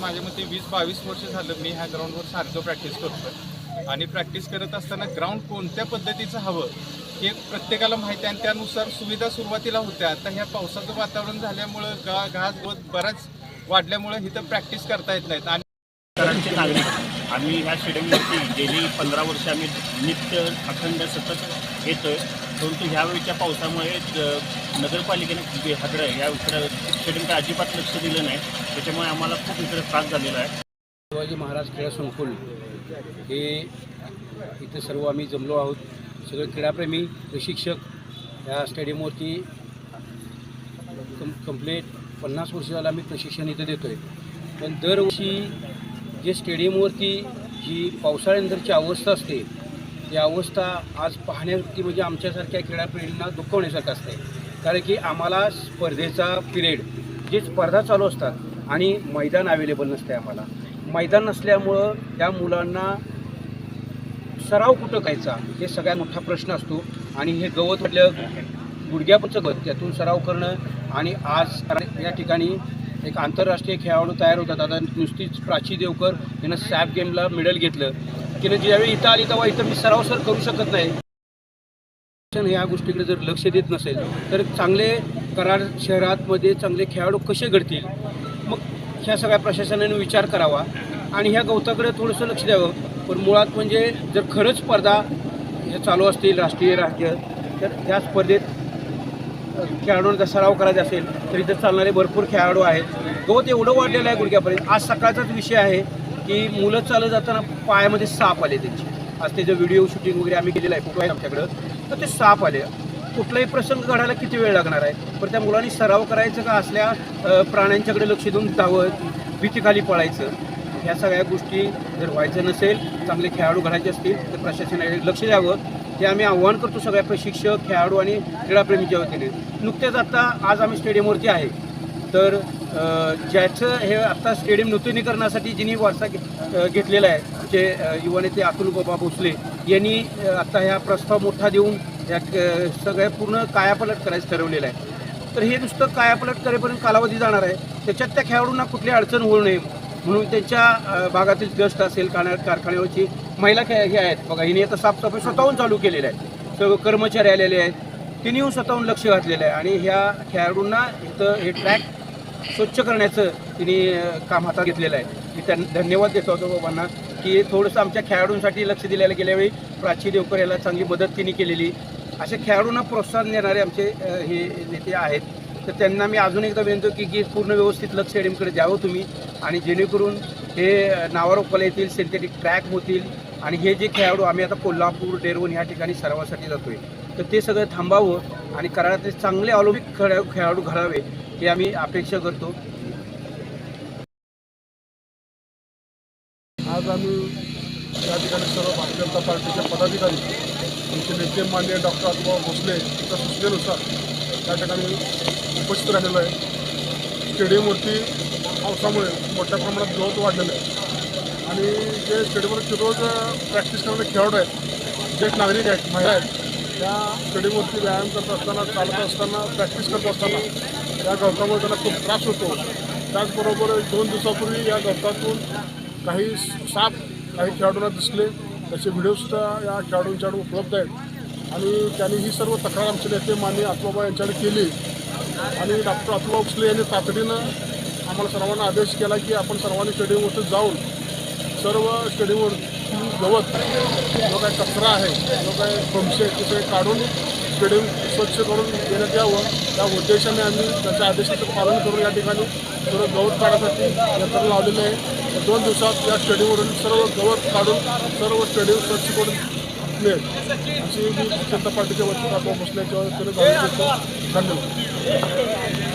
माझ्या मते वीस बावीस वर्ष झालं मी ह्या ग्राउंडवर सारखं प्रॅक्टिस करतो आणि प्रॅक्टिस करत असताना ग्राउंड कोणत्या पद्धतीचं हवं हे प्रत्येकाला माहिती आहे आणि त्यानुसार सुविधा सुरुवातीला होत्या. आता ह्या पावसाचं वातावरण झाल्यामुळं गा घास गवत बराच वाढल्यामुळं इथं प्रॅक्टिस करता येत नाहीत. आणि नागरिक आम्ही ह्या स्टेडियमवरती गेली पंधरा वर्ष आम्ही नित्य अखंड सतत येतोय. परंतु ह्यावेळीच्या पावसामुळे नगरपालिकेने ह्याकडे या इकडं स्टेडियमकडे अजिबात लक्ष दिलं नाही. त्याच्यामुळे आम्हाला खूप इकडे त्रास झालेला आहे. शिवाजी महाराज क्रीडा संकुल हे इथे सर्व आम्ही जमलो आहोत. सगळे क्रीडाप्रेमी प्रशिक्षक या स्टेडियमवरती कम कंप्लीट पन्नास वर्ष झालं आम्ही प्रशिक्षण इथं देतो आहे पण दरवर्षी जे स्टेडियमवरती जी पावसाळ्यानंतरची अवस्था असते ही अवस्था आज पाहण्याची म्हणजे आमच्यासारख्या खेळापिढींना दुखवण्यासारखं असते. कारण की आम्हाला स्पर्धेचा पिरियड जे स्पर्धा चालू असतात आणि मैदान अवेलेबल नसते आम्हाला. मैदान नसल्यामुळं त्या मुलांना सराव कुठं करायचा हे सगळ्यात मोठा प्रश्न असतो. आणि हे गवत म्हटलं गुडघ्यापचं गवत त्यातून सराव करणं आणि आज या ठिकाणी एक आंतरराष्ट्रीय खेळाडू तयार होतात आता नुसतीच प्राची देवकर यानं सॅप गेमला मेडल घेतलं. तिनं ज्यावेळी इथं आली तेव्हा इथं मी सराव सर करू शकत नाही. या ह्या गोष्टीकडे जर लक्ष देत नसेल तर चांगले करार शहरातमध्ये चांगले खेळाडू कसे घडतील? मग ह्या सगळ्या प्रशासनाने विचार करावा आणि ह्या गवताकडे थोडंसं लक्ष द्यावं. पण मुळात म्हणजे जर खरंच स्पर्धा हे चालू असतील राष्ट्रीय राज्य तर त्या स्पर्धेत खेळाडूंचा सराव करायचा असेल तर इथं चालणारे भरपूर खेळाडू आहेत. गवत एवढं वाढलेलं आहे गुडघ्यापर्यंत. आज सकाळचाच विषय आहे. की मुलं चालत जाताना पायामध्ये साप आले त्यांचे. आज त्याचं व्हिडिओ शूटिंग वगैरे आम्ही केलेलं आहे फोटो आहे आमच्याकडं तर ते साप आले. कुठलाही प्रसंग घडायला किती वेळ लागणार आहे? पण त्या मुलांनी सराव करायचं का असल्या प्राण्यांच्याकडे लक्ष देऊन धावत भीतीखाली पळायचं? ह्या सगळ्या गोष्टी जर व्हायचं नसेल चांगले खेळाडू घडायचे असतील तर प्रशासनाने लक्ष द्यावं. हे आम्ही आव्हान करतो सगळ्या प्रशिक्षक खेळाडू आणि क्रीडाप्रेमीच्या वतीने नुकतेच आता आज आम्ही स्टेडियमवरती आहे. तर ज्याचं हे आता स्टेडियम नूतनीकरणासाठी जिनी वारसा घेतलेला आहे जे युवा नेते अतुल बाबा भोसले यांनी आत्ता आता ह्या प्रस्ताव मोठा देऊन या सगळ्या पूर्ण कायापलट करायचं ठरवलेलं आहे. तर हे नुसतं कायापलट करेपर्यंत कालावधी जाणार आहे. त्याच्यात त्या खेळाडूंना कुठली अडचण होऊ नये म्हणून त्यांच्या भागातील गस्ट असेल कारण्या कारखान्यावरची महिला खेळ हे आहेत. बघा हिने आता साफसफाई स्वतःहून चालू केलेलं आहे. सर्व कर्मचारी आलेले आहेत. त्यांनी स्वतःहून लक्ष घातलेलं आहे. आणि ह्या खेळाडूंना इथं हे ट्रॅक स्वच्छ करण्याचं तिने काम हातात घेतलेलं आहे. मी त्यांना धन्यवाद देतो होतो बाबांना की थोडंसं आमच्या खेळाडूंसाठी लक्ष दिलेलं गेल्यावेळी प्राची देवकर याला चांगली मदत तिने केलेली. असे खेळाडूंना प्रोत्साहन देणारे आमचे हे नेते आहेत. तर त्यांना मी अजून एकदा विनंतो की की पूर्ण व्यवस्थित लक्ष स्टेडियमकडे द्यावं तुम्ही. आणि जेणेकरून हे नावारोपाला येतील सिंथेटिक ट्रॅक होतील. आणि हे जे खेळाडू आम्ही आता कोल्हापूर डेरवून ह्या ठिकाणी सरावासाठी आहे तर ते सगळं थांबावं आणि कराडातले चांगले ऑलिम्पिक खेळा खेळाडू घडावे. हे आम्ही अपेक्षा करतो. आज आम्ही या ठिकाणी सर्व भारतीय जनता पार्टीचे पदाधिकारी आमचे नेते मान्य डॉक्टर आत्मा भोसले यांच्या सूचनेनुसार त्या ठिकाणी उपस्थित राहिलेलो आहे. स्टेडियमवरती पावसामुळे मोठ्या प्रमाणात गवत वाढलेलं आहे. आणि जे स्टेडियमवरती रोज प्रॅक्टिस करणारे खेळाडू आहेत जे नागरिक आहेत महिला आहेत त्या स्टेडियमवरती व्यायाम करत असताना चालत असताना प्रॅक्टिस करत असताना या गवतामुळे त्यांना खूप त्रास होतो. त्याचबरोबर दोन दिवसापूर्वी या गवतातून काही साप काही खेळाडूंना दिसले. त्याचे व्हिडिओसुद्धा या खेळाडूंच्याकडे उपलब्ध आहेत. आणि त्यांनी ही सर्व तक्रार आमचे नेते माननीय आत्माबा यांच्याकडे केली. आणि डॉक्टर अतुबा उचले यांनी तातडीनं आम्हाला सर्वांना आदेश केला की आपण सर्वांनी स्टेडियमवरती जाऊन सर्व स्टेडियमवर गवत जो काही कचरा आहे जो काही फमशे ते काढून स्टेडियम स्वच्छ करून देण्यात यावं. त्या उद्देशाने आम्ही त्याच्या आदेशाचं पालन करून या ठिकाणी सर्व गवत काढण्यासाठी यंत्रणा लावलेलं आहे. दोन दिवसात या स्टेडियमवरून सर्व गवत काढून सर्व स्टेडियम स्वच्छ करून मिळेल. अशी मी जनता पार्टीच्या वतीनं आपण बसल्याच्या धन्यवाद.